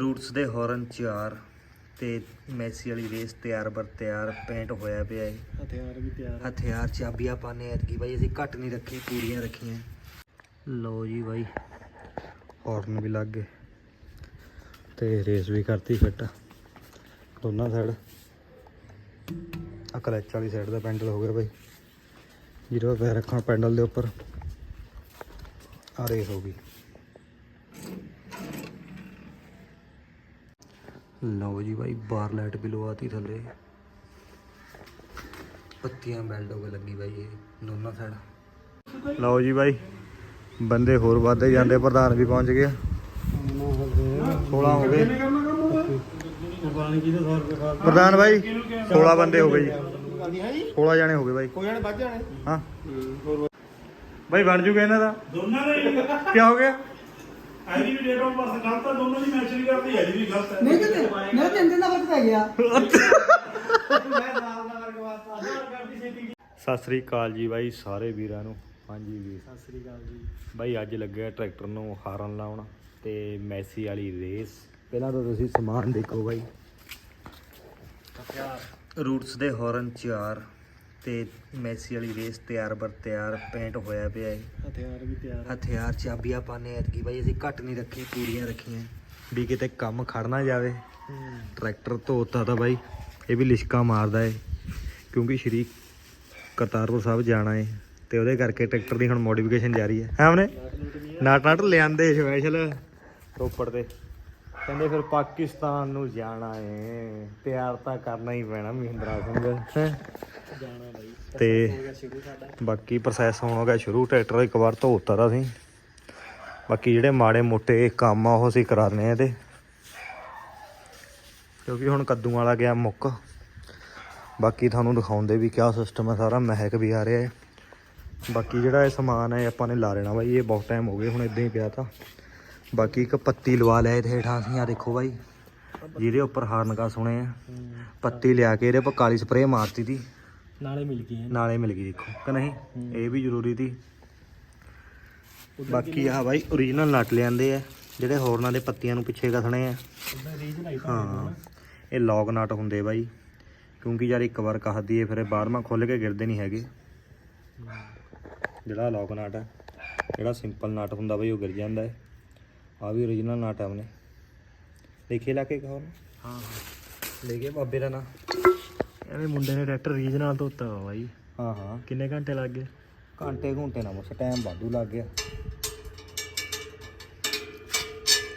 Roots ਦੇ ਹਾਰਨ ਚਾਰ ਤੇ ਮੈਸੀ ਵਾਲੀ ਰੇਸ ਤਿਆਰ ਬਰ ਤਿਆਰ ਪੇਂਟ ਹੋਇਆ ਪਿਆ ਹੈ ਹਥਿਆਰ ਵੀ ਤਿਆਰ ਹਥਿਆਰ ਚਾਬੀਆਂ ਪਾਣੇ ਐਤਕੀ ਬਾਈ ਅਸੀਂ ਘੱਟ ਨਹੀਂ ਰੱਖੇ ਪੂਰੀਆਂ ਰੱਖੀਆਂ। ਲਓ ਜੀ ਬਾਈ ਹਾਰਨ ਵੀ ਲੱਗ ਗਏ ਤੇ ਰੇਸ ਵੀ ਕਰਤੀ ਫਿੱਟ। ਦੋਨਾਂ ਸਾਈਡ ਆ ਕਲਚ ਵਾਲੀ ਸਾਈਡ ਦਾ ਪੈਂਡਲ ਹੋ ਗਿਆ ਬਾਈ। ਜੀਰੋ ਪੈ ਰੱਖਣ ਪੈਂਡਲ ਦੇ ਉੱਪਰ। ਆ ਰੇਸ ਹੋ ਗਈ। ਲਓ ਜੀ ਬਾਈ ਬਾਰ ਲਾਈਟ ਵੀ ਲਵਾਤੀ ਥੱਲੇ। ਪੱਤੀਆਂ ਬੈਲਟ ਹੋ ਕੇ ਲੱਗੀ ਬਾਈ ਇਹ ਦੋਨਾਂ ਸਾਈਡ ਲਓ ਜੀ ਬਾਈ ਬੰਦੇ ਹੋਰ ਵੱਧਦੇ ਜਾਂਦੇ ਪ੍ਰਧਾਨ ਵੀ ਪਹੁੰਚ ਗਿਆ। 16 ਹੋ ਗਏ। ਪਾਣੀ ਕੀ 100 ਰੁਪਏ ਖਾ ਪ੍ਰਧਾਨ ਬਾਈ 16 ਬੰਦੇ ਹੋ ਗਏ ਜੀ। ਹਾਂਜੀ ਹੈ ਜੀ 16 ਜਾਣੇ ਹੋ ਗਏ ਬਾਈ। ਕੋਈ ਜਣੇ ਵੱਜ ਜਾਣੇ। ਹਾਂ। ਬਾਈ ਬਣ ਜੂਗਾ ਇਹਨਾਂ ਦਾ। ਦੋਨਾਂ ਦੇ ਕੀ ਹੋ ਗਿਆ? ਵੀ ਡੇਟ ਆਫ ਬਰਥ ਗਲਤ ਦੋਨੋਂ ਦੀ ਕਰਦੀ ਵੀ ਗਲਤ ਹੈ। ਨਹੀਂ ਤੇ ਦਾ ਫ਼ਰਕ ਪੈ ਗਿਆ। ਸਤਿ ਸ੍ਰੀ ਅਕਾਲ ਜੀ ਬਾਈ ਸਾਰੇ ਵੀਰਾਂ ਨੂੰ। ਹਾਂਜੀ ਵੀਰ। ਸਤਿ ਸ੍ਰੀ ਅਕਾਲ ਜੀ। ਬਾਈ ਅੱਜ ਲੱਗਿਆ ਟਰੈਕਟਰ ਨੂੰ ਹਾਰਨ ਲਾਉਣ ਤੇ ਮੈਸੀ ਵਾਲੀ ਰੇਸ। ਪਹਿਲਾਂ ਤਾਂ ਤੁਸੀਂ ਸਮਾਨ ਦੇਖੋ ਬਾਈ। ਰੂਟਸ ਦੇ ਹਾਰਨ ਚਾਰ। ਤੇ ਮੈਸੀ ਵਾਲੀ ਰੇਸ ਤਿਆਰ ਬਰ ਤਿਆਰ ਪੇਂਟ ਹੋਇਆ ਪਿਆ ਹੈ। ਹਥਿਆਰ ਵੀ ਤਿਆਰ ਹਥਿਆਰ ਚਾਬੀਆਂ ਪਾਣੇ ਐਤਕੀ ਬਾਈ ਅਸੀਂ ਘੱਟ ਨਹੀਂ ਰੱਖੇ ਪੂਰੀਆਂ ਰੱਖੀਆਂ। ਵੀ ਕਿਤੇ ਕੰਮ ਖੜ ਨਾ ਜਾਵੇ। ਟਰੈਕਟਰ ਧੋਤਾ ਤਾਂ ਬਾਈ ਇਹ ਵੀ ਲਿਸ਼ਕਾ ਮਾਰਦਾ ਏ। ਕਿਉਂਕਿ ਸ਼੍ਰੀ ਕਰਤਾਰਪੁਰ ਸਾਹਿਬ ਜਾਣਾ ਏ ਤੇ ਉਹਦੇ ਕਰਕੇ ਟਰੈਕਟਰ ਦੀ ਹੁਣ ਮੋਡੀਫਿਕੇਸ਼ਨ ਜਾਰੀ ਹੈ ਹੈ ਉਹਨੇ ਨਾਟ ਨਾਟ ਲਿਆਂਦੇ ਸਪੈਸ਼ਲ ਰੋਪੜ ਤੇ ਕਹਿੰਦੇ ਫਿਰ ਪਾਕਿਸਤਾਨ ਨੂੰ ਜਾਣਾ ਏ। ਤਿਆਰ ਤਾਂ ਕਰਨਾ ਹੀ ਪੈਣਾ ਮਹਿੰਦਰਾ ਸਿੰਘ। ਹੈਂ? ਜਾਣਾ ਬਾਈ ਤੇ ਗਿਆ ਸ਼ੁਰੂ ਸਾਡਾ ਬਾਕੀ ਪ੍ਰੋਸੈਸ ਹੋਣ ਹੋ ਗਿਆ ਸ਼ੁਰੂ, ਟਰੈਕਟਰ ਇੱਕ ਵਾਰ ਧੋਤਾ ਤਾਂ ਸੀ। ਬਾਕੀ ਜਿਹੜੇ ਮਾੜੇ ਮੋਟੇ ਕੰਮ ਆ, ਉਹ ਅਸੀਂ ਕਰਾਣੇ ਆ ਇਹਦੇ। ਕਿਉਂਕਿ ਹੁਣ ਕੱਦੂ ਵਾਲਾ ਗਿਆ ਮੁੱਕ। ਬਾਕੀ ਤੁਹਾਨੂੰ ਦਿਖਾਉਂਦੇ ਵੀ ਕਿਆ ਸਿਸਟਮ ਹੈ ਸਾਰਾ ਮਹਿਕ ਵੀ ਆ ਰਿਹਾ ਹੈ ਬਾਕੀ ਜਿਹੜਾ ਇਹ ਸਮਾਨ ਹੈ ਆਪਾਂ ਨੇ ਲਾ ਲੈਣਾ ਬਾਈ, ਇਹ ਬਹੁਤ ਟਾਈਮ ਹੋ ਗਏ, ਹੁਣ ਇਦਾਂ ਹੀ ਪਿਆ ਤਾਂ। ਬਾਕੀ ਇੱਕ ਪੱਤੀ ਲਵਾ ਲਿਆ ਇਹਦੇ ਹੇਠਾਂ ਅਸੀਂ ਆ ਦੇਖੋ ਬਾਈ। ਜਿਹਦੇ ਉੱਪਰ ਹਾਰਨ ਕਾ ਸੁਣੇ ਆ। ਪੱਤੀ ਲਿਆ ਕੇ ਇਹਦੇ ਉੱਪਰ ਕਾਲੀ ਸਪਰੇਅ ਮਾਰਤੀ ਤੀ। ਨਾਲੇ ਮਿਲ ਹਨ ਨਾਲੇ ਮਿਲ ਗਈ ਦੇਖੋ ਕਿ ਨਹੀਂ? ਇਹ ਵੀ ਜ਼ਰੂਰੀ ਸੀ ਬਾਕੀ ਆ ਬਾਈ origignal ਨਟ ਲਿਆਂਦੇ ਆ ਜਿਹੜੇ ਹੋਰਨਾਂ ਦੇ ਪੱਤੀਆਂ ਨੂੰ ਪਿੱਛੇ ਕਸਣੇ ਆ। ਹਾਂ ਇਹ ਲੌਗ ਨਟ ਹੁੰਦੇ ਬਾਈ। ਕਿਉਂਕਿ ਯਾਰ ਇੱਕ ਵਾਰ ਕਹਦੀ ਏ ਫਿਰ ਇਹ ਬਾਰਵਾਂ ਖੁੱਲ ਕੇ ਗਿਰਦੇ ਨਹੀਂ ਹੈਗੇ। ਜਿਹੜਾ ਲੌਗ ਨਟ ਹੈ ਜਿਹੜਾ ਸਿੰਪਲ ਨਟ ਹੁੰਦਾ ਬਾਈ ਉਹ ਗਿਰ ਜਾਂਦਾ ਹੈ ਆ ਵੀ ਨਟ ਹੈ ਉਹਨੇ ਦੇਖੇ ਲਾ ਕੇ ਕਹੋ ਹਾਂ ਲੈ ਕੇ ਬਾਬੇ ਦਾ ਨਾਂ। ਮੁੰਡੇ ਨੇ ਟਰੈਕਟਰ ਰੀਜ ਨਾਲ ਧੋਤਾ ਵਾ ਬਾਈ। ਹਾਂ ਹਾਂ। ਕਿੰਨੇ ਘੰਟੇ ਲੱਗ ਗਏ? ਘੰਟੇ ਘੰਟੇ ਨਾ ਮੁੱਸ ਟਾਈਮ ਵਾਧੂ ਲੱਗ ਗਿਆ।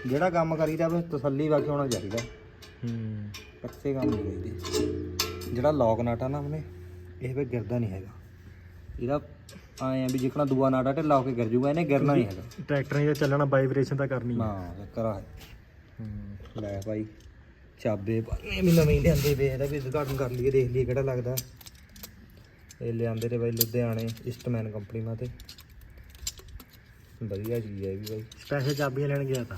ਜਿਹੜਾ ਕੰਮ ਕਰੀਦਾ ਬਸ ਤਸੱਲੀ ਵਾਕੇ ਹੋਣਾ ਚਾਹੀਦਾ। ਹੂੰ। ਕੱਚੇ ਕੰਮ ਨਹੀਂ ਚਾਹੀਦੇ ਜਿਹੜਾ ਲੌਕ ਨਾਟਾ ਨਾ ਉਹਨੇ ਇਹ ਵੇ ਗਿਰਦਾ ਨਹੀਂ ਹੈਗਾ। ਇਹਦਾ ਆਏ ਆ ਵੀ ਜਿਕਣਾ ਦੂਆ ਨਾਟਾ ਢਿੱਲਾ ਹੋ ਕੇ ਗਿਰ ਜੂਗਾ ਇਹਨੇ ਗਿਰਨਾ ਨਹੀਂ ਹੈਗਾ। ਟਰੈਕਟਰ ਨੇ ਤਾਂ ਚੱਲਣਾ ਵਾਈਬ੍ਰੇਸ਼ਨ ਤਾਂ ਕਰਨੀ ਨਾ ਚੱਕਰ ਆ ਹੂੰ। ਲੈ ਭਾਈ ਚਾਬੇ ਭਾਈ ਵੀ ਨਵੇਂ ਹੀ ਲਿਆਂਦੇ ਵੇ ਇਹਦਾ ਵੀ ਉਦਘਾਟਨ ਕਰ ਲਈਏ ਦੇਖ ਲਈਏ ਕਿਹੜਾ ਲੱਗਦਾ। ਇਹ ਲਿਆਂਦੇ ਤੇ ਬਾਈ ਲੁਧਿਆਣੇ ਇਸਟਮੈਨ ਕੰਪਨੀ ਮਾ ਤੇ ਵਧੀਆ ਚੀਜ਼ ਹੈ ਇਹ ਵੀ ਬਾਈ ਸਪੈਸ਼ਲ ਚਾਬੀਆਂ ਲੈਣ ਗਿਆ ਤਾਂ।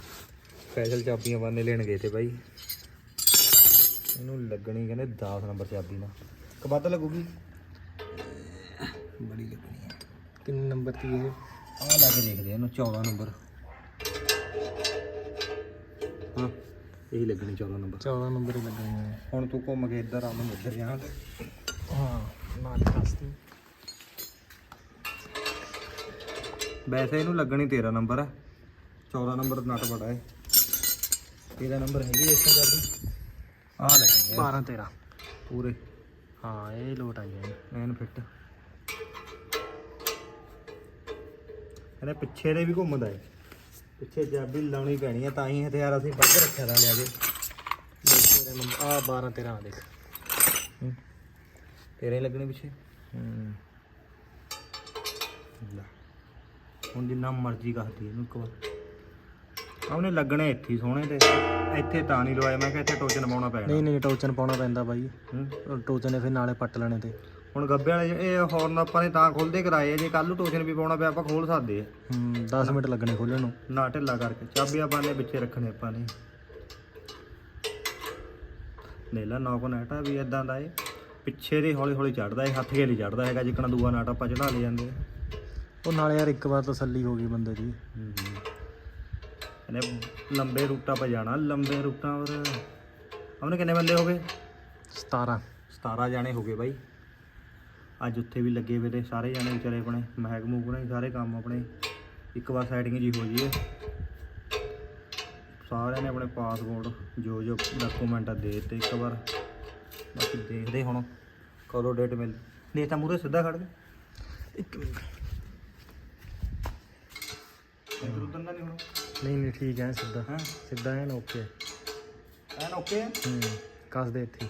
ਸਪੈਸ਼ਲ ਚਾਬੀਆਂ ਬਾਨੇ ਲੈਣ ਗਏ ਤੇ ਬਾਈ ਇਹਨੂੰ ਲੱਗਣੀ ਕਹਿੰਦੇ 10 ਨੰਬਰ ਚਾਬੀ ਨਾਲ। ਕਿ ਵੱਧ ਲੱਗੂਗੀ? ਬੜੀ ਲੱਗਣੀ। ਹੈ ਕਿੰਨੇ ਨੰਬਰ ਦੀ ਇਹ? ਆਹ ਲਾ ਕੇ ਦੇਖਦੇ ਆ ਇਹਨੂੰ 14 ਨੰਬਰ। ਹਾਂ ਇਹੀ ਲੱਗਣੀ 14 ਨੰਬਰ। 14 ਨੰਬਰ ਹੀ ਲੱਗਣੇ ਨੇ। ਹੁਣ ਤੂੰ ਘੁੰਮ ਕੇ ਇੱਧਰ ਆ ਮੈਂ ਇੱਧਰ ਜਾਣਾ ਹਾਂ ਨਾਲ ਦੱਸਦੀ ਵੈਸੇ ਇਹਨੂੰ ਲੱਗਣੀ 13 ਨੰਬਰ ਹੈ 14 ਨੰਬਰ ਨਟ ਬੜਾ ਹੈ 13 ਨੰਬਰ ਹੈਗੀ ਇਸ ਚਾਬੀ ਆਹ ਲੱਗਣੀ 12 13 ਪੂਰੇ। ਹਾਂ ਇਹ ਲੋਟ ਆਈ ਹੈ ਐਨ ਫਿੱਟ। ਇਹਨੇ ਪਿੱਛੇ ਦੇ ਵੀ ਘੁੰਮਦਾ ਹੈ ਪਿੱਛੇ ਚਾਬੀ ਲਾਉਣੀ ਪੈਣੀ ਹੈ ਤਾਂ ਹੀ ਹਥਿਆਰ ਅਸੀਂ ਵੱਧ ਰੱਖਿਆ ਦਾ ਲਿਆ ਕੇ। ਦੇਖ ਤੇਰਾ ਨੰਬਰ ਆ 12 13 ਦੇਖ। ਤੇਰੇ ਲੱਗਣੇ ਪਿੱਛੇ। ਹੂੰ। ਲੈ ਹੁਣ ਜਿੰਨਾ ਮਰਜ਼ੀ ਕਰਦੀ ਇਹਨੂੰ ਇੱਕ ਵਾਰ। ਆਹ ਉਹਨੇ ਲੱਗਣੇ ਇੱਥੇ ਸੋਹਣੇ ਤੇ। ਇੱਥੇ ਤਾਂ ਨਹੀਂ ਲਵਾਇਆ ਮੈਂ ਕਿਹਾ ਇੱਥੇ ਟੋਚਨ ਪਾਉਣਾ ਪੈਣਾ। ਨਹੀਂ ਨਹੀਂ ਟੋਚਨ ਪਾਉਣਾ ਪੈਂਦਾ ਬਾਈ। ਹੂੰ। ਟੋਚਨ ਨੇ ਫਿਰ ਨਾਲੇ ਪੱਟ ਲੈਣੇ ਤੇ। ਹੁਣ ਗੱਬੇ ਵਾਲੇ ਇਹ ਹੌਰਨ ਆਪਾਂ ਨੇ ਤਾਂ ਖੋਲਦੇ ਕਰਾਏ ਆ, ਜੇ ਕੱਲ ਨੂੰ ਟੋਚਨ ਵੀ ਪਾਉਣਾ ਪਿਆ ਆਪਾਂ ਖੋਲ ਸਕਦੇ ਆ। ਹੂੰ 10 ਮਿੰਟ ਲੱਗਣੇ ਖੋਲਣ ਨੂੰ। ਨਾ ਢਿੱਲਾ ਕਰਕੇ ਚਾਬੀਆਂ ਪਾਣੇ ਪਿੱਛੇ ਰੱਖਣੇ ਆਪਾਂ ਨੇ। ਨੇਲਾ ਨੌਕ ਨਾਟਾ ਵੀ ਇਦਾਂ ਦਾ ਏ ਪਿੱਛੇ ਦੇ ਹੌਲੀ ਹੌਲੀ ਚੜਦਾ ਏ ਹੱਥ ਕੇ ਨਹੀਂ ਚੜਦਾ ਹੈਗਾ ਜਿੱਕਣਾ ਦੂਆ ਨਾਟ ਆਪਾਂ ਚੜਾ ਲੈ ਜਾਂਦੇ ਆ। ਉਹ ਨਾਲੇ ਯਾਰ ਇੱਕ ਵਾਰ ਤਸੱਲੀ ਹੋ ਗਈ ਬੰਦੇ ਦੀ। ਇਹਨੇ ਲੰਬੇ ਰੂਟਾਂ 'ਤੇ ਜਾਣਾ ਲੰਬੇ ਰੂਟਾਂ ਪਰ। ਉਹਨੇ ਕਿੰਨੇ ਬੰਦੇ ਹੋ ਗਏ? 17 17 ਜਾਣੇ ਹੋ ਗਏ ਬਾਈ। ਅੱਜ ਉੱਥੇ ਵੀ ਲੱਗੇ ਵੇ ਤੇ ਸਾਰੇ ਜਾਣੇ ਵਿਚਾਰੇ ਆਪਣੇ ਮਹਿਕ ਮੂਕ ਨੇ ਸਾਰੇ ਕੰਮ ਆਪਣੇ। ਇੱਕ ਵਾਰ ਸੈਟਿੰਗ ਜੀ ਹੋ ਜੀਏ ਸਾਰਿਆਂ ਨੇ ਆਪਣੇ ਪਾਸਪੋਰਟ ਜੋ ਜੋ ਡਾਕੂਮੈਂਟ ਆ ਦੇ ਤੇ ਇੱਕ ਵਾਰ। ਬਾਕੀ ਦੇਖਦੇ ਹੁਣ ਕਦੋਂ ਡੇਟ ਮਿਲ ਨਹੀਂ ਤਾਂ ਮੂਰੇ ਸਿੱਧਾ ਖੜ ਕੇ ਇੱਕ ਮਿੰਟ। ਇੱਧਰ ਉੱਧਰ ਨਾ ਨਹੀਂ ਹੁਣ। ਨਹੀਂ ਨਹੀਂ ਠੀਕ ਹੈ ਸਿੱਧਾ। ਹਾਂ? ਸਿੱਧਾ ਹੈ ਨਾ ਓਕੇ ਐਨ ਓਕੇ ਹੂੰ ਕੱਸ ਦੇ ਇੱਥੇ।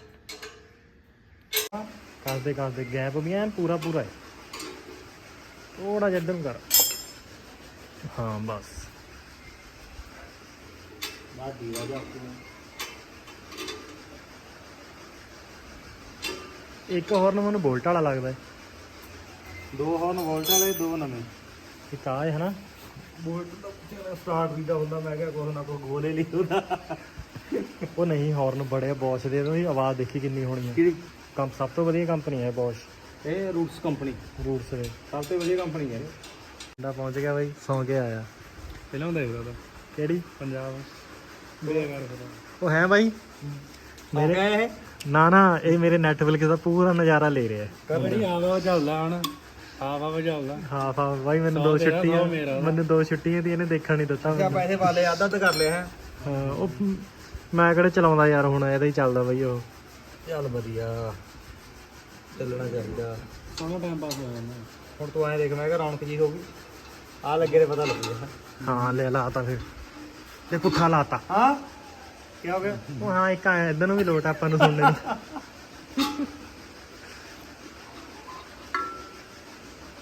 ਕੱਸ ਦੇ ਕੱਸ ਦੇ ਗੈਪ ਵੀ ਐਨ ਪੂਰਾ ਪੂਰਾ ਹੈ। ਥੋੜਾ ਜਿਹਾ ਇੱਧਰ ਨੂੰ ਕਰ। ਹਾਂ ਬਸ। ਬਾਹਰ ਦੀਵਾ ਜਾ ਇੱਕ ਹੋਰ ਨੂੰ ਮੈਨੂੰ ਬੋਲਟ ਵਾਲਾ ਲੱਗਦਾ ਹੈ। ਦੋ ਹੌਰਨ ਵੋਲਟ ਵਾਲੇ ਦੋ ਨਵੇਂ। ਇੱਕ ਆ ਹੈ ਹਨਾ ਬੋਲਟ ਦਾ ਸਟਾਰਟ ਵੀ ਦਾ ਹੁੰਦਾ ਮੈਂ ਕਿਹਾ ਕੋਈ ਨਾ ਕੋਈ ਗੋਲੇ ਲਈ ਉਹਦਾ ਉਹ ਨਹੀਂ ਹਾਰਨ ਬੜੇ ਬੌਸ਼ ਦੇ ਉਹਦੀ ਆਵਾਜ਼ ਦੇਖੀ ਕਿੰਨੀ ਹੋਣੀ ਹੈ। ਕੰਮ ਸਭ ਤੋਂ ਵਧੀਆ ਕੰਪਨੀ ਹੈ ਬੌਸ਼ ਇਹ ਰੂਟਸ ਕੰਪਨੀ ਰੂਟਸ ਦੇ। ਸਭ ਤੋਂ ਵਧੀਆ ਕੰਪਨੀ ਹੈ ਇਹ। ਮੁੰਡਾ ਪਹੁੰਚ ਗਿਆ ਬਾਈ ਸੌਂ ਕੇ ਆਇਆ। ਪਹਿਲਾਂ ਦੇਖ ਉਹਦਾ। ਕਿਹੜੀ? ਪੰਜਾਬ। ਉਹ ਹੈ ਬਾਈ? ਮੇਰੇ ਇਹ। ਨਾ ਨਾ ਇਹ ਮੇਰੇ ਨੈਟਫਲਿਕਸ ਦਾ ਪੂਰਾ ਨਜ਼ਾਰਾ ਲੈ ਰਿਹਾ। ਹੈ ਕਬੜੀ ਆਵਾ ਚੱਲਦਾ ਹੁਣ। ਆਵਾ ਵਜਾਉਂਦਾ ਹਾਂ ਹਾਂ ਬਾਈ ਮੈਨੂੰ ਦੋ ਛੁੱਟੀਆਂ। ਮੈਨੂੰ ਦੋ ਛੁੱਟੀਆਂ ਦੀ ਇਹਨੇ ਦੇਖਣ ਨਹੀਂ ਦਿੱਤਾ ਮੈਨੂੰ। ਪੈਸੇ ਵਾਲੇ ਆਧਾ ਤਾਂ ਕਰ ਲਿਆ ਹੈ। ਹਾਂ ਉਹ ਮੈਂ ਕਿਹੜੇ ਚਲਾਉਂਦਾ ਯਾਰ ਹੁਣ ਇਹਦਾ ਹੀ ਚੱਲਦਾ ਬਾਈ ਉਹ। ਚੱਲ ਵਧੀਆ। ਚੱਲਣਾ ਚਾਹੀਦਾ। ਸੋਹਣਾ ਟਾਈਮ ਪਾਸ ਹੋ ਜਾਂਦਾ ਹੁਣ ਤੂੰ ਐਂ ਦੇਖ ਮੈਂ ਕਿਹਾ ਰੌਣਕ ਜੀ ਹੋਊਗੀ ਆ ਲੱਗੇ ਤੇ ਪਤਾ ਲੱਗੂਗਾ। ਹਾਂ ਲੈ ਲਾਤਾ ਫਿਰ। ਤੇ ਪੁੱਠਾ ਲਾਤਾ। ਹਾਂ? ਕੀ ਹੋ ਗਿਆ? ਉਹ ਹਾਂ ਇੱਕ ਆ ਇਧਰ ਨੂੰ ਵੀ ਲੋਟ ਆਪਾਂ ਨੂੰ ਸੁਣਨੇ ਨੂੰ।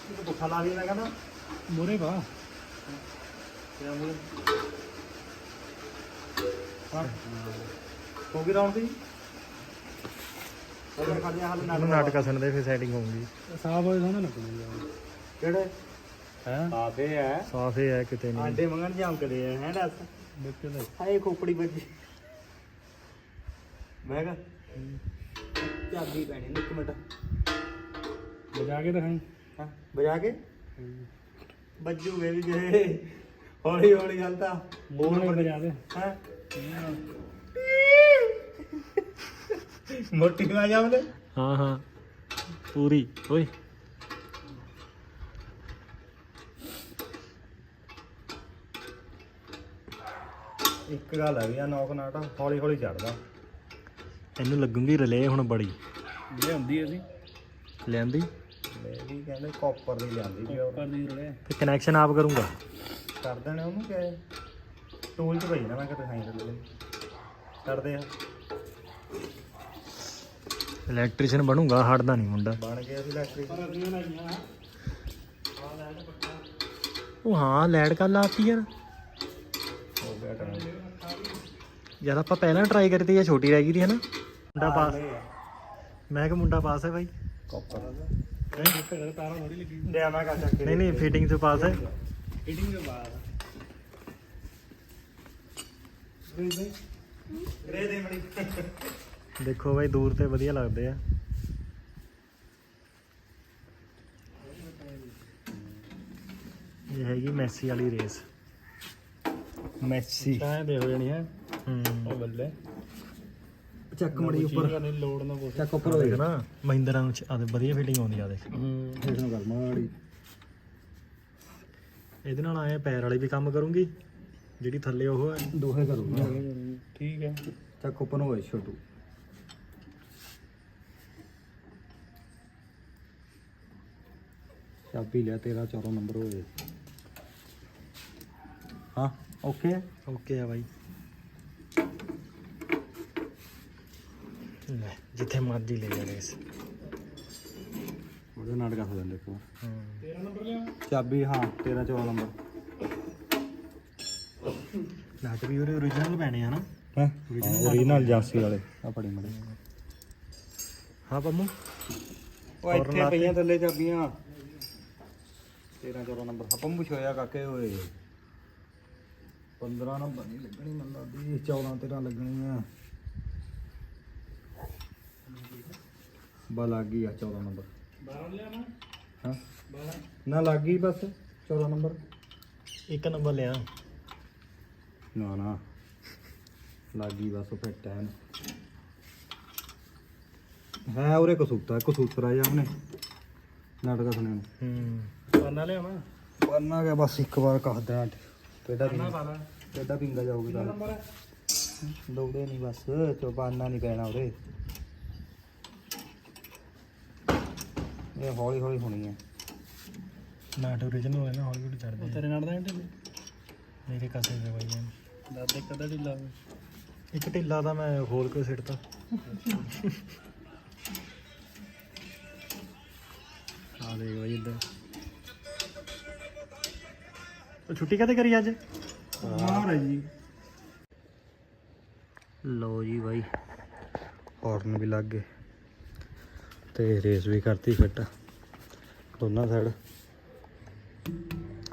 ਤੂੰ ਪੁੱਠਾ ਲਾ ਲਈ ਮੈਂ ਕਹਿੰਦਾ ਮੋਰੇ ਵਾ ਕਿਆ ਹੋ ਹਾਂ। ਹੋ ਗਈ ਰੌਣਕ ਜੀ? ਇਹਨੂੰ ਨਾਟਕਾ ਸੁਣਦੇ ਫਿਰ ਸੈਟਿੰਗ ਹੋਊਗੀ। ਸਾਫ਼ ਹੋਏ ਸੋਹਣਾ ਲੱਗਣਾ ਯਾਰ ਕਿਹੜੇ? ਹੈ? ਆਫੇ ਹੈ। ਸਾਫ਼ ਹੀ ਕਿਤੇ ਨਹੀਂ। ਆਂਡੇ ਮੰਗਣ ਜਾਂਕਦੇ ਆ ਹੈ ਦੱਸ? ਦੇਖੇ ਲੈ ਹਾਏ ਖੋਪੜੀ ਵੱਜੀ। ਮੈਂ ਕਿਹਾ ਚਾਬੀ ਪੈਣੀ ਇੱਕ ਮਿੰਟ। ਵਜਾ ਕੇ ਦਿਖਾਈ। ਹਾਂ? ਵਜਾ ਕੇ? ਵੱਜੂਗੇ ਵੀ ਜੇ। ਹੌਲੀ ਹੌਲੀ ਗੱਲ ਤਾਂ ਮੂੰਹ ਨਾਲ ਵਜਾ ਦੇ। ਹੈ। ਮੋਟੀ ਨਾ ਜਾਵਲੇ ਹਾਂ ਹਾਂ। ਪੂਰੀ ਓਏ। ਇੱਕ ਗੱਲ ਹੈ ਵੀ ਆ ਨੌਕ ਨਾਟ ਹੌਲੀ ਹੌਲੀ ਚੜਦਾ। ਇਹਨੂੰ ਲੱਗੂਗੀ ਰਿਲੇ ਹੁਣ ਬੜੀ। ਇਹ ਹੁੰਦੀ ਅਸੀਂ ਲੈਂਦੀ ਇਹ ਵੀ ਕਹਿੰਦੇ ਕਾਪਰ ਦੀ ਲਿਆਂਦੀ ਵੀ ਉਹ। ਕਰ ਦੀ ਰਲੇ ਤੇ ਕਨੈਕਸ਼ਨ ਆਪ ਕਰੂੰਗਾ? ਕਰ ਦੇਣੇ ਉਹਨੂੰ ਕਿ ਟੂਲ ਚ ਭਈ ਨਾ ਮੈਂ ਕਿਤੇ ਸਾਈਂ ਲੈ ਕਰਦੇ ਆ। ਇਲੈਕਟ੍ਰੀਸ਼ੀਅਨ ਬਣੂਗਾ ਹਟਦਾ ਨਹੀਂ ਮੁੰਡਾ। ਬਣ ਗਿਆ ਸੀ ਉਹ ਹਾਂ ਲੈਡ ਕਰ ਲਾਤੀ ਯਾਰ। ਹੋ ਗਿਆ ਟਾਈਮ। ਯਾਰ ਆਪਾਂ ਪਹਿਲਾਂ ਟਰਾਈ ਕਰੀ ਤੀ ਇਹ ਛੋਟੀ ਰਹਿ ਗਈ ਸੀ ਹਨਾ? ਮੁੰਡਾ ਪਾਸ ਮੈਂ ਕਿ ਮੁੰਡਾ ਪਾਸ ਹੈ ਬਾਈ। ਕਾਪਰ ਫਿਰ ਤਾਰਾਂ ਥੋੜੀ ਲੱਗੀ ਲਿਆ ਮੈਂ ਕਾ ਚੱਕ ਕੇ ਨਹੀਂ ਨਹੀਂ ਫਿਟਿੰਗ ਤੋਂ ਪਾਸ ਹੈ। ਫਿਟਿੰਗ ਦੇ ਬਾਅਦ। ਰੇ ਦੇ ਮੜੀ ਦੇਖੋ ਬਾਈ ਦੂਰ ਤੇ ਵਧੀਆ ਲੱਗਦੇ ਆ। ਇਹ ਹੈਗੀ ਮੈਸੀ ਵਾਲੀ ਰੇਸ। ਮੈਸੀ। ਤਾਂ ਦੇ ਹੋ ਜਾਣੀ ਹੈ। ਹੂੰ। ਉਹ ਬੱਲੇ। ਚੱਕ ਮੜੀ ਉੱਪਰ। ਲੋੜ ਨਾ ਚੱਕ ਉੱਪਰ ਦੇਖ ਨਾ ਮਹਿੰਦਰਾ ਨੂੰ ਆਦੇ ਵਧੀਆ ਫਿਟਿੰਗ ਆਉਂਦੀ ਆ ਦੇਖ। ਹੂੰ। ਇਸ ਨੂੰ ਕਰ ਮਾੜੀ। ਇਹਦੇ ਨਾਲ ਆਏ ਪੈਰ ਵਾਲੀ ਵੀ ਕੰਮ ਕਰੂੰਗੀ ਜਿਹੜੀ ਥੱਲੇ ਉਹ ਹੈ ਦੋਹੇ ਕਰੂਗਾ। ਠੀਕ ਹੈ। ਚੱਕ ਉੱਪਰ ਹੋਏ ਛੋਟੂ। ਚਾਬੀ ਲਿਆ ਤੇਰਾ 14 ਨੰਬਰ ਹੋਏ ਹਾਂ ਓਕੇ ਓਕੇ ਆ ਬਾਈ। ਲੈ ਜਿੱਥੇ ਮਰਜ਼ੀ ਲੈ ਜਾ ਰੇਸ। ਉਹਦੇ ਨਾਲ ਕਰ ਦਿੰਦੇ ਹੂੰ। 13 ਨੰਬਰ ਲਿਆ? ਚਾਬੀ ਹਾਂ 13 14 ਨੰਬਰ। ਨਟ ਵੀ ਉਹਦੇ origignal ਪੈਣੇ ਆ ਨਾ। ਹੈ? ਓਰੀਜਨਲ ਏਜੰਸੀ ਵਾਲੇ ਆ। ਪੜੀ ਮੜੇ। ਹਾਂ ਪੰਮੂ। ਉਹ ਇੱਥੇ ਪਈਆਂ ਥੱਲੇ ਚਾਬੀਆਂ। 13 14 ਨੰਬਰ ਕਾਕੇ ਓਏ। 15 ਨੰਬਰ ਨਹੀਂ ਲੱਗਣੀ ਮੈਨੂੰ ਲੱਗਦੀ 14 13 ਲੱਗਣੀਆਂ। ਬਾ ਲੱਗ ਗਈ ਆ 14 ਨੰਬਰ। 12 ਲਿਆ ਮੈਂ? ਹਾਂ। ਨਾ ਲੱਗ ਗਈ ਬਸ 14 ਨੰਬਰ। ਇੱਕ ਨੰਬਰ ਲਿਆ। ਨਾ ਨਾ। ਲੱਗੀ ਬਸ ਫਿਰ ਟਾਈਮ ਹੈ ਉਰੇ ਕਸੂਤਾ ਕਸੂਤਰਾ ਜਾਂ ਉਹਨੇ। ਨਾਟਕ ਸੁਣਿਆ ਹੂੰ। ਪਾਣਾ ਲਿਆਵਾਂ ਪੰਨਾ ਗਿਆ ਬਸ ਇੱਕ ਵਾਰ ਕਹ ਦੇਣਾ ਕਿਹੜਾ ਪਾਣਾ ਪਿੰਗਾ ਪਾਣਾ ਕਿਹੜਾ ਪਿੰਗਾ ਜਾਊਗੀ ਤਾਂ ਦੌੜੇ ਨਹੀਂ ਬਸ ਚੋ ਪਾਨਾ ਨਹੀਂ ਪੈਣਾ ਉਰੇ। ਇਹ ਹੌਲੀ ਹੌਲੀ ਹੋਣੀ ਹੈ ਨਾਟ origignal ਹੈ ਨਾ ਹੌਲੀ ਹੌਲੀ ਚੜਦੇ ਤੇਰੇ ਨਾਲ ਦਾ ਢਿੱਲੇ। ਮੇਰੇ ਕਾਸੇ ਦੇ ਬਾਈ ਜਾਨ। ਦਾਦੇ ਕਦਾ ਢਿੱਲਾ ਇੱਕ ਢਿੱਲਾ ਦਾ ਮੈਂ ਖੋਲ ਕੇ ਸਿੱਟਤਾ। ਆ ਦੇਖ ਬਾਈ ਇੱਧਰ। ਉਹ ਛੁੱਟੀ ਕਦੇ ਕਰੀ ਅੱਜ? ਮਾਰ ਹੈ ਜੀ। ਲਓ ਜੀ ਬਾਈ ਹਾਰਨ ਵੀ ਲੱਗ ਗਏ ਤੇ ਰੇਸ ਵੀ ਕਰਤੀ ਫਿੱਟ ਦੋਨਾਂ ਸਾਈਡ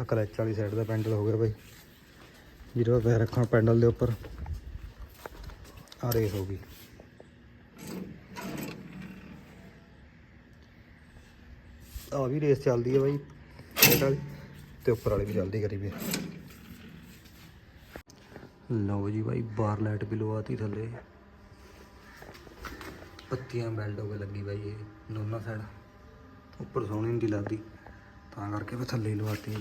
ਆ ਕਲੈਚ ਵਾਲੀ ਸਾਈਡ ਦਾ ਪੈਂਡਲ ਹੋ ਗਿਆ ਬਾਈ। ਜਿਹਦਾ ਪੈਰ ਰੱਖਣਾ ਪੈਂਡਲ ਦੇ ਉੱਪਰ। ਆ ਰੇਸ ਹੋ ਗਈ। ਆ ਵੀ ਰੇਸ ਚੱਲਦੀ ਹੈ ਬਾਈ। ਹੇਠ ਵਾਲੀ ਤੇ ਉੱਪਰ ਵਾਲੀ ਵੀ ਚੱਲਦੀ ਕਰੀ ਵੀ। ਲਓ ਜੀ ਬਾਈ ਬਾਰ ਲਾਈਟ ਵੀ ਲਵਾਤੀ ਥੱਲੇ। ਪੱਤੀਆਂ ਬੈਲਟ ਹੋ ਕੇ ਲੱਗੀ ਬਾਈ ਇਹ, ਦੋਨਾਂ ਸਾਈਡ ਉੱਪਰ ਸੋਹਣੀ ਨਹੀਂ ਲੱਗਦੀ, ਤਾਂ ਕਰਕੇ ਮੈਂ ਥੱਲੇ ਲਵਾਤੀ ਇਹ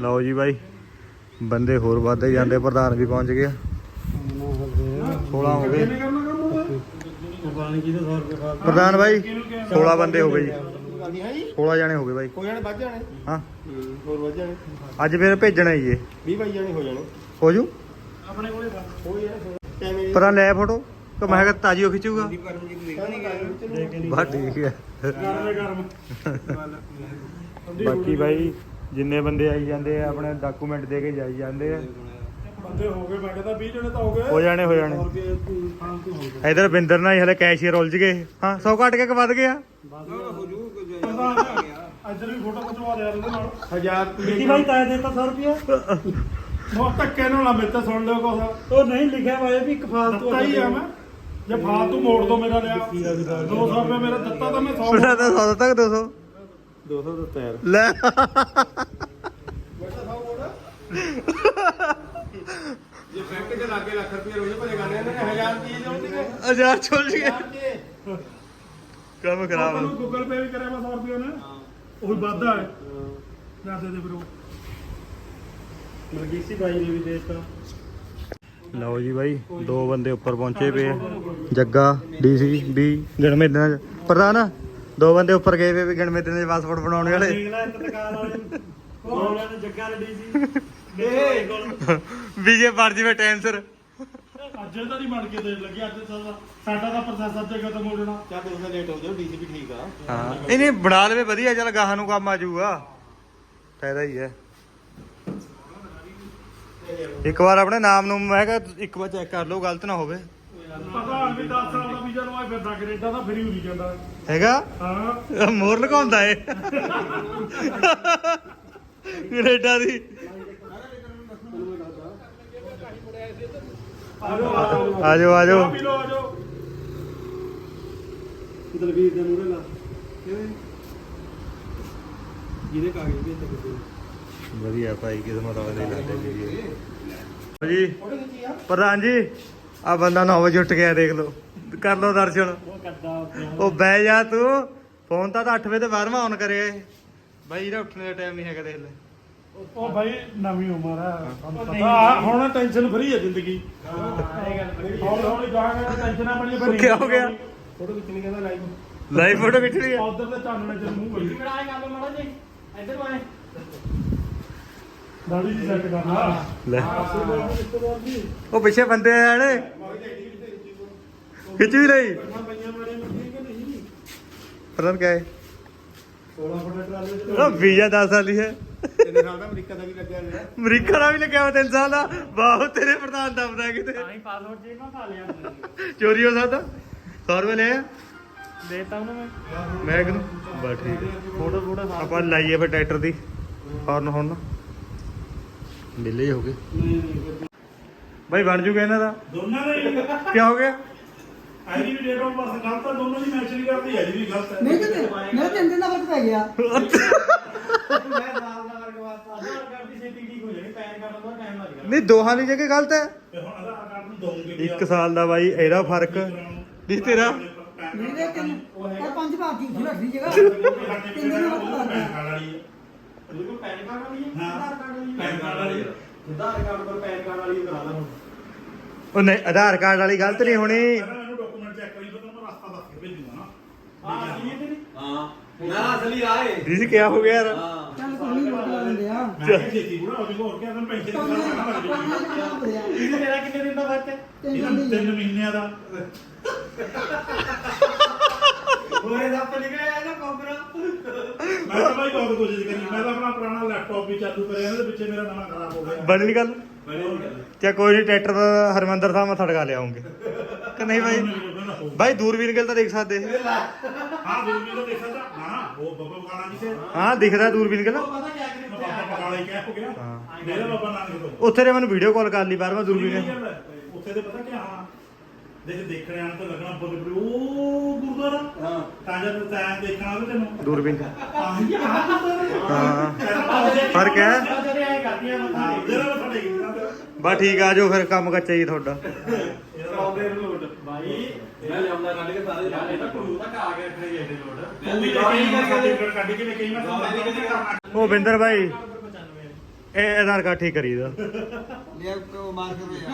ਲਓ ਜੀ ਬਾਈ, ਬੰਦੇ ਹੋਰ ਵੱਧਦੇ ਜਾਂਦੇ, ਪ੍ਰਧਾਨ ਵੀ ਪਹੁੰਚ ਗਿਆ। 16 ਹੋ ਗਏ। ਪਾਣੀ ਕਿਹਦੇ 100 ਰੁਪਏ ਖਾ ਪ੍ਰਧਾਨ ਬਾਈ 16 ਬੰਦੇ ਹੋ ਗਏ ਜੀ। 16 ਜਾਣੇ ਹੋ ਗਏ ਬਾਈ। ਹੋ ਜਾਣੇ ਵੱਧ ਜਾਣੇ। ਹਾਂ। ਹੋਰ ਵੱਧ ਜਾਣੇ। ਅੱਜ ਫਿਰ ਭੇਜਣਾ ਹੀ ਇਹ 20 ਬਾਈ ਜਾਣੇ ਹੋ ਜਾਣੇ। ਹੋ ਜੂ? ਆਪਣੇ ਕੋਲੇ ਹੋ ਜਾਣੇ ਪਰਾਂ ਲੈ ਫੋਟੋ। ਕਿ ਮੈਂ ਕਿਹਾ ਤਾਜੀ ਉਹ ਖਿੱਚੂਗਾ। ਬਸ ਠੀਕ ਹੈ। ਬਾਕੀ ਬਾਈ ਜਿੰਨੇ ਬੰਦੇ ਆਈ ਜਾਂਦੇ ਆ ਆਪਣੇ ਡਾਕੂਮੈਂਟ ਦੇ ਕੇ ਜਾਈ ਜਾਂਦੇ ਆ। ਬੰਦੇ ਹੋ ਗਏ ਮੈਂ ਕਹਿੰਦਾ 20 ਜਣੇ ਤਾਂ ਹੋ ਗਏ। ਹੋ ਜਾਣੇ ਹੋ ਜਾਣੇ। ਇਧਰ ਬਿੰਦਰ ਨਾਲ ਹੀ ਹਲੇ ਕੈਸ਼ੀਅਰ ਉਲਝ ਗਏ। ਹਾਂ 100 ਕੱਟ ਕੇ ਕਿ ਵੱਧ ਗਿਆ। ਇੱਧਰ ਵੀ ਫੋਟੋ ਖਿਚਵਾ ਲਿਆ ਇਹਦੇ ਨਾਲ। 1000 ਰੁਪਏ ਕੀ ਭਾਈ ਤਾਇਆ ਦੇਤਾ 100 ਰੁਪਿਆ ਬਹੁਤ ਧੱਕੇ ਨਾਲ ਮੇਰੇ ਤੇ ਸੁਣ ਲਿਓ ਕੁਛ। ਉਹ ਨਹੀਂ ਲਿਖਿਆ ਹੋਇਆ ਵੀ ਇੱਕ ਫਾਲਤੂ ਦਿੱਤਾ ਹੀ ਆ ਮੈਂ। ਜੇ ਫਾਲਤੂ ਮੋੜ ਦੋ ਮੇਰਾ ਲਿਆ। 200 ਰੁਪਏ ਮੇਰਾ ਦਿੱਤਾ ਤਾਂ ਮੈਂ 100 ਸੁਣਾ ਤਾਂ 100 ਤੱਕ 200 200 ਦਿੱਤਾ ਯਾਰ ਲੈ। ਜੇ ਬੈਂਕ ਦੇ ਲਾਗੇ ਲੱਖ ਰੁਪਏ ਰੋਜ਼ ਭਰੇ ਕਰਨੇ ਨੇ 1000 ਰੁਪਏ ਦੇਉਂਦੇ ਹਜ਼ਾਰ ਚੁੱਲ ਗਿਆ ਕੰਮ ਖਰਾਬ ਤੁਹਾਨੂੰ ਗੂਗਲ ਪੇ ਵੀ ਕਰਿਆ ਮੈਂ 100 ਰੁਪਏ ਨੇ। ਉਹ ਵੀ ਵਾਧਾ ਹੈ। ਜਾ ਦੇ ਦੇ ਵੀਰੋ ਮਲਗੀਸੀ ਬਾਈ ਨੇ ਵੀ ਦੇਤਾ। ਲਓ ਜੀ ਬਾਈ ਦੋ ਬੰਦੇ ਉੱਪਰ ਪਹੁੰਚੇ ਪਏ ਆ। ਜੱਗਾ ਡੀਸੀ ਵੀ ਗਣਮੇ ਦਿਨਾਂ ਚ। ਪ੍ਰਧਾਨ ਦੋ ਬੰਦੇ ਉੱਪਰ ਗਏ ਪਏ ਵੀ ਗਣਮੇ ਦਿਨਾਂ ਚ ਪਾਸਪੋਰਟ ਬਣਾਉਣ ਵਾਲੇ। ਦੇਖ ਲੈ ਇੰਤਕਾਲ ਵਾਲੇ ਕੋਲ ਨੇ ਜੱਗਾ ਰੜੀ ਸੀ ਵੀਜੇ ਪੜ ਜਵੇ ਟਾਈਮ ਸਿਰ। ਅੱਜ ਇਹਦਾ ਨਹੀਂ ਬਣ ਕੇ ਦੇਣ ਲੱਗੀ ਅੱਜ ਸਾਡਾ ਸਾਡਾ ਦਾ ਪ੍ਰੋਸੈਸ ਅੱਜੇ ਖਤਮ ਹੋ ਜਾਣਾ। ਕਿਆ ਦੋ ਲੇਟ ਹੋ ਜਾਓ ਡੀਸੀ ਵੀ ਠੀਕ ਆ। ਹਾਂ। ਇਹਨੇ ਬਣਾ ਲਵੇ ਵਧੀਆ ਚੱਲ ਗਾਹਾਂ ਨੂੰ ਕੰਮ ਆ ਜਾਊਗਾ ਫਾਇਦਾ ਹੀ ਹੈ। ਇੱਕ ਵਾਰ ਆਪਣੇ ਨਾਮ ਨੂੰ ਮੈਂ ਕਿਹਾ ਇੱਕ ਵਾਰ ਚੈੱਕ ਕਰ ਲਓ ਗਲਤ ਨਾ ਹੋਵੇ। ਪ੍ਰਧਾਨ ਵੀ 10 ਸਾਲ ਦਾ ਵੀਜ਼ਾ ਲਵਾਏ ਫਿਰਦਾ ਕੈਨੇਡਾ ਦਾ ਫਰੀ ਹੋ ਨਹੀਂ ਜਾਂਦਾ। ਹੈਗਾ? ਹਾਂ। ਮੋਰ ਲਗਾਉਂਦਾ ਏ। ਕੈਨੇਡਾ ਦੀ ਆਜੋ ਆਜੋ। ਪੀ ਲਓ ਆਜੋ। ਦਲਵੀਰ ਦੇ ਮੂਹਰੇ ਲਾ। ਜਿਹਦੇ ਕਾਗਜ਼ ਵੀ ਇੱਥੇ ਵਧੀਆ ਭਾਈ ਕਿਸਮਤ ਵਾਲੇ ਦੇ ਲਾਦੇ ਵੀਡੀਓ ਜੀ। ਪ੍ਰਧਾਨ ਜੀ ਆ ਬੰਦਾ 9 ਵਜੇ ਉੱਠ ਗਿਆ ਦੇਖ ਲਓ। ਕਰ ਲਓ ਦਰਸ਼ਨ। ਉਹ ਬਹਿ ਜਾ ਤੂੰ। ਫੋਨ ਤਾਂ 8 ਵਜੇ ਤੇ 12ਵਾਂ ਆਨ ਕਰਿਆ ਏ ਬਾਈ ਇਹਦਾ ਉੱਠਣ ਦਾ ਟਾਈਮ ਨਹੀਂ ਹੈਗਾ ਦੇਖ ਲੈ। ਉਹ ਭਾਈ ਨਵੀਂ ਉਮਰ ਹੈ ਤੁਹਾਨੂੰ ਪਤਾ। ਆ, ਹੁਣ ਟੈਨਸ਼ਨ ਫਰੀ ਹੈ ਜ਼ਿੰਦਗੀ ਹੌਲੀ ਹੌਲੀ ਜਾਾਂਗੇ ਟੈਨਸ਼ਨਾਂ ਬਣੀਆਂ ਉਹ ਕਿਆ ਹੋ ਗਿਆ? ਫੋਟੋ ਖਿੱਚਣੀ ਕਹਿੰਦਾ ਲਾਈਵ ਲਾਈਵ ਫੋਟੋ ਖਿੱਚਣੀ ਆ। ਉਧਰ ਤੇ ਚਾਨਣੇ ਚ ਮੂੰਹ ਬੜੀ ਕਰਾਏ ਗੱਲ ਮਾੜਾ ਜੀ। ਇੱਧਰ ਨੂੰ ਆਏ। ਦਾੜੀ ਜੀ ਸੈੱਟ ਕਰਨਾ। ਲੈ। ਉਹ ਪਿੱਛੇ ਬੰਦੇ ਆ ਜਿਹੜੇ। ਖਿੱਚ ਵੀ ਲਈ। ਪਈਆਂ ਮਾਰੀਆਂ ਮੱਦੀਆਂ ਕਿ ਨਹੀਂ? ਪ੍ਰਧਾਨ ਕਿਆ ਹੈ। 16 ਫੁੱਟ ਟਰਾਲੇ ਉਹ ਵੀਜ਼ਾ 10 ਸਾਲੀ ਹੈ। ਤਿੰਨ ਸਾਲ ਦਾ ਅਮਰੀਕਾ ਦਾ ਵੀ ਲੱਗਿਆ ਰਿਹਾ ਅਮਰੀਕਾ ਦਾ ਵੀ ਲੱਗਿਆ ਵਾ 3 ਸਾਲ ਦਾ। ਬਹੁਤ ਤੇਰੇ ਪ੍ਰਧਾਨ ਦਬਦਾ ਕਿਤੇ ਤਾਂ ਹੀ ਪਾਸਵਰਡ ਜੇ ਮੈਂ ਪਾ ਲਿਆ। ਚੋਰੀ ਹੋ ਸਕਦਾ। 100 ਰੁਪਏ ਲੈ ਆ ਦੇਤਾ ਉਹਨੂੰ ਮੈਂ। ਮੈਂ ਕਿਹਨੂੰ? ਬਸ ਠੀਕ ਹੈ। ਫੋਟੋ ਫੋਟੋ ਆਪਾਂ ਲਾਈਏ ਫਿਰ ਟਰੈਕਟਰ ਦੀ। ਹਾਰਨ ਹੁਣ ਬਿੱਲੇ ਹੋ ਗਏ ਬਾਈ ਬਣ ਜੂਗਾ ਇਹਨਾਂ ਦਾ। ਦੋਨਾਂ ਦੇ ਹੀ। ਕੀ ਹੋ ਗਿਆ? ਐਡੀ ਵੀ ਡੇਟ ਆਫ ਬਰਥ ਗਲਤ ਆ ਦੋਨੋਂ ਦੀ ਮੈਚ ਨਹੀਂ ਕਰਦੀ ਐਡੀ ਵੀ ਗਲਤ ਹੈ ਨਹੀਂ ਤੇ ਮੇਰਾ ਤਿੰਨ ਦਿਨ ਦਾ ਫ਼ਰਕ ਪੈ ਗਿਆ। ਮੈਂ ਨਾਲ ਨਾਲ ਕਰਕੇ ਵਾਸਤਾ ਆਧਾਰ ਕਾਰਡ ਦੀ ਛੇਤੀ ਠੀਕ ਹੋ ਜਾਣੀ ਪੈਨ ਕਾਰਡ ਦਾ ਟਾਈਮ ਲੱਗ ਜਾਣਾ ਨਹੀਂ ਦੋਹਾਂ ਦੀ ਜਗ੍ਹਾ ਗਲਤ ਹੈ। ਤੇ ਹੁਣ ਆਧਾਰ ਕਾਰਡ ਨੂੰ ਦੋਗੇ ਇੱਕ ਸਾਲ ਦਾ ਬਾਈ ਇਹਦਾ ਫ਼ਰਕ। ਨਹੀਂ ਤੇਰਾ? ਮੇਰੇ ਤਿੰਨ ਇਹ ਪੰਜ ਭਾਗ ਦੀ ਸੀ ਰੱਖਦੀ ਜਗ੍ਹਾ। ਤਿੰਨ ਦਿਨ ਦਾ ਫ਼ਰਕ ਪੈ ਗਿਆ ਉਹਦੇ ਕੋਲ ਪੈਨ ਕਾਰਡ ਵਾਲੀ ਹੈ। ਹਾਂ। ਆਧਾਰ ਕਾਰਡ ਵਾਲੀ ਹੈ। ਪੈਨ ਕਾਰਡ ਵਾਲੀ ਹੈ। ਆਧਾਰ ਕਾਰਡ ਪਰ ਪੈਨ ਕਾਰਡ ਵਾਲੀ ਕਰਾ ਲਾ ਹੁਣ। ਉਹ ਨਹੀਂ ਆਧਾਰ ਕਾਰਡ ਵਾਲੀ ਗਲਤ ਨਹੀਂ ਹੋਣੀ। ਮੈਨੂੰ ਡਾਕੂਮੈਂਟ ਚੈੱਕ ਕਰੀ ਤਾਂ ਮੈਂ ਰਸਤਾ ਦੱਸ ਕੇ ਭੇਜੂਗਾ ਨਾ। ਹਾਂ ਨਾ ਅਸਲੀ ਆਏ ਜੀ ਕਿਆ ਹੋ ਗਿਆ ਯਾਰ? ਹਾਂ। ਚੱਲ ਕੋਈ ਨਹੀਂ ਰੋਕ ਲਾ ਦਿੰਦੇ ਆ। ਮੈਂ ਕਿਹਾ ਛੇਤੀ ਪੂਰਾ ਹੋ ਜਾਊਗਾ ਹੋਰ ਕਿਆ ਤੁਹਾਨੂੰ ਪੈਸੇ ਪੰਜ ਦੀ ਗੱਲ ਕਰਨਾ ਦਿਨ ਦਾ ਫ਼ਰਕ ਪਿਆ। ਇਹਦੇ ਮੇਰਾ ਕਿੰਨੇ ਦਿਨ ਦਾ ਫ਼ਰਕ ਹੈ? ਤਿੰਨ ਇਹਦਾ ਦਿਨ ਦੀ ਤਿੰਨ ਮਹੀਨਿਆਂ ਦਾ। ਹੋਰੇ ਦਾ ਪ ਨਿਕਲਿਆ ਨਾ ਕੋਬਰਾ ਮੈਂ ਤਾਂ ਭਾਈ ਬਹੁਤ ਕੋਸ਼ਿਸ਼ ਕਰੀ। ਮੈਂ ਤਾਂ ਆਪਣਾ ਪੁਰਾਣਾ ਲੈਪਟਾਪ ਵੀ ਚਾਲੂ ਕਰਿਆ ਇਹਦੇ ਪਿੱਛੇ ਮੇਰਾ ਨਵਾਂ ਖਰਾਬ ਹੋ ਗਿਆ। ਬਣੀ ਗੱਲ? ਬੜੀ ਗਿਆ ਚਾ ਕੋਈ ਨਹੀਂ ਟਰੈਕਟਰ ਦਾ ਹਰਮੰਦਰ ਸਾਹਿਬ ਮੱਥਾ ਟਕਾ ਲਿਆਉਂਗੇ। ਕਿ ਨਹੀਂ ਬਾਈ? ਬਾਈ ਦੂਰਬੀਨ ਗਿਲ ਤਾਂ ਦੇਖ ਸਕਦੇ। ਹਾਂ ਦੂਰਬੀਨ ਤੋਂ ਦੇਖ ਸਕਦਾ। ਨਾ ਉਹ ਬੱਬਾ ਜੀ ਹਾਂ ਦਿਖਦਾ ਦੂਰਬੀਨ ਗਿਲ ਪਤਾ ਕਿਆ ਕਰੇ ਬੱਬਾ ਬਗਾਣਾ ਹੀ ਕਹਿ ਹੋ ਗਿਆ? ਹਾਂ। ਮੇਰਾ ਬੱਬਾ ਨਾਨਕ ਤੋਂ ਉੱਥੇ ਨੇ ਮੈਨੂੰ ਵੀਡੀਓ ਕਾਲ ਕਰ ਲਈ ਬਾਰ ਮੈਂ ਦੂਰਬੀਨ ਉੱਥੇ ਤੇ ਪਤਾ ਕੀ ਹਾਂ ਦੇਖ ਦੇਖਣ ਆਣ ਤਾਂ ਲੱਗਣਾ ਬੋਲੇ ਬੋਲੇ ਉਹ ਗੁਰਦੁਆਰਾ? ਹਾਂ। ਤਾਂ ਜਦ ਤੈਂ ਦੇਖਣਾ ਉਹਦੇ ਤੈਨੂੰ। ਦੂਰਬੀਨ ਆਹ ਹੀ ਆ ਗੁਰਦੁਆਰਾ ਹਾਂ। ਫ਼ਰਕ ਹੈ। ਜਦੇ ਐ ਕਰਦੀਆਂ ਮੱਥਾ ਹਾਂ ਟੇਕ ਜਿਹੜਾ ਮੈਂ ਤੁਹਾਡੇ ਕਿਹਾ ਬਸ ਠੀਕ ਆ ਜਾਓ ਫਿਰ ਕੰਮ ਕੱਚਾ ਹੀ ਤੁਹਾਡਾ। ਆਉਂਦੇ ਲੋਟ ਭਾਈ ਮੈਂ ਲਿਆਉਂਦਾ ਕੱਢ ਕੇ ਸਾਰੇ ਯਾਰ ਇਹ ਤਾਂ ਕਰੂ ਤੱਕ ਆ ਕੇ ਰੱਖਣੇ ਚਾਹੀਦੇ ਲੋਟ ਤੂੰ ਵੀ ਕੱਢ ਕੇ ਲੈ ਕੇ ਮੈਂ ਉਹ ਬਿੰਦਰ ਬਾਈ, ਇਹ ਆਧਾਰ ਕਾਰਡ ਠੀਕ ਕਰੀਦਾ ਲਿਆ ਕੋ ਮਾਰ ਕੇ ਲਿਆ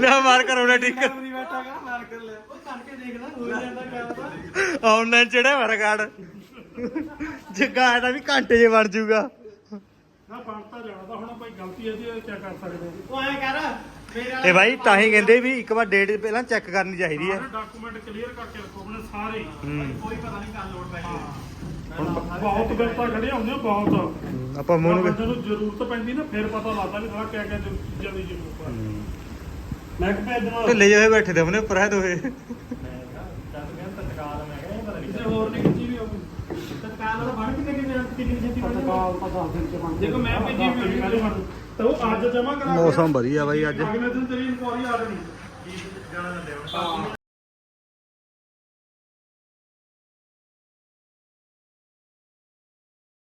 ਲੈ ਮਾਰ ਕਰਾਉਣਾ ਠੀਕ ਨਹੀਂ ਬੈਠਾ ਕਰ। ਮਾਰ ਕਰ ਲੈ ਉਹ ਕਰਕੇ ਦੇਖ ਲੈ ਹੋ ਜਾਂਦਾ ਕੰਮ ਆਨਲਾਈਨ ਚੜਿਆ ਮੇਰਾ ਕਾਰਡ। ਜੱਗਾ ਇਹਦਾ ਵੀ ਘੰਟੇ 'ਚ ਬਣ ਜਾਊਗਾ। ਨਾ ਬਣਤਾ ਜਾਣਾ ਤਾਂ ਹੁਣ ਭਾਈ ਗਲਤੀ ਹੈ ਜੀ ਇਹ ਕੀ ਕਰ ਸਕਦੇ ਉਹ ਐ ਕਰ ਮੇਰੇ ਇਹ ਬਾਈ ਤਾਂ ਹੀ ਕਹਿੰਦੇ ਵੀ ਇੱਕ ਵਾਰ ਡੇਟ ਪਹਿਲਾਂ ਚੈੱਕ ਕਰਨੀ ਚਾਹੀਦੀ ਹੈ। ਡਾਕੂਮੈਂਟ ਕਲੀਅਰ ਕਰਕੇ ਰੱਖੋ ਆਪਣੇ ਸਾਰੇ। ਹੀ। ਹੂੰ ਕੋਈ ਪਤਾ ਨਹੀਂ ਕੱਲ ਲੋਟ ਪੈ ਹੁਣ ਬਹੁਤ ਬਿਰਤਾ ਖੜੀਆਂ ਹੁੰਦੀਆਂ ਬਹੁਤ। ਆਪਾਂ ਮੂੰਹ ਨੂੰ ਬੰਦੇ ਨੂੰ ਜ਼ਰੂਰਤ ਪੈਂਦੀ ਨਾ ਫਿਰ ਪਤਾ ਲੱਗਦਾ ਵੀ ਹਾਂ ਕਿਆ ਕਿਆ ਜ਼ਰੂ- ਚੀਜ਼ਾਂ ਦੀ ਜ਼ਰੂਰਤ ਹੈ। ਮੈਂ ਕਿ ਭੇਜਣਾ ਢਿੱਲੇ ਜਿਹੇ ਬੈਠੇ ਤੇ ਉਹਨੇ ਉੱਪਰ ਹੈ ਦੋਏ ਚੱਲ ਗਿਆ ਤਤਕਾਲ ਮੈਂ ਕਹਿੰਦਾ ਪਤਾ ਨਹੀਂ ਕਿਸੇ ਹੋਰ ਨੇ ਕੀਤੀ ਵੀ ਹੋਊਗੀ ਤਤਕਾਲ ਉਹ ਬਣ ਕਿਤੇ ਕਿਤੇ ਕਿੰਨੀ ਛੇਤੀ ਬਣ ਤਤਕਾਲ ਤਾਂ ਦਸ ਦਿਨ ਚ ਬਣ ਦੇਖੋ ਮੈਂ ਭੇਜੀ ਵੀ ਹੋਈ ਹੈ ਤਾਂ ਉਹ ਅੱਜ ਜਮਾ ਕਰਾ ਕੇ ਮੌਸਮ ਵਧੀਆ ਬਾਈ ਅੱਜ। ਅਗਲੇ ਦਿਨ ਤੇਰੀ ਇਨਕੁਆਰੀ ਆ ਜਾਣੀ ਕੀ ਜਾਣਾ ਜਾਂਦੇ ਹੁਣ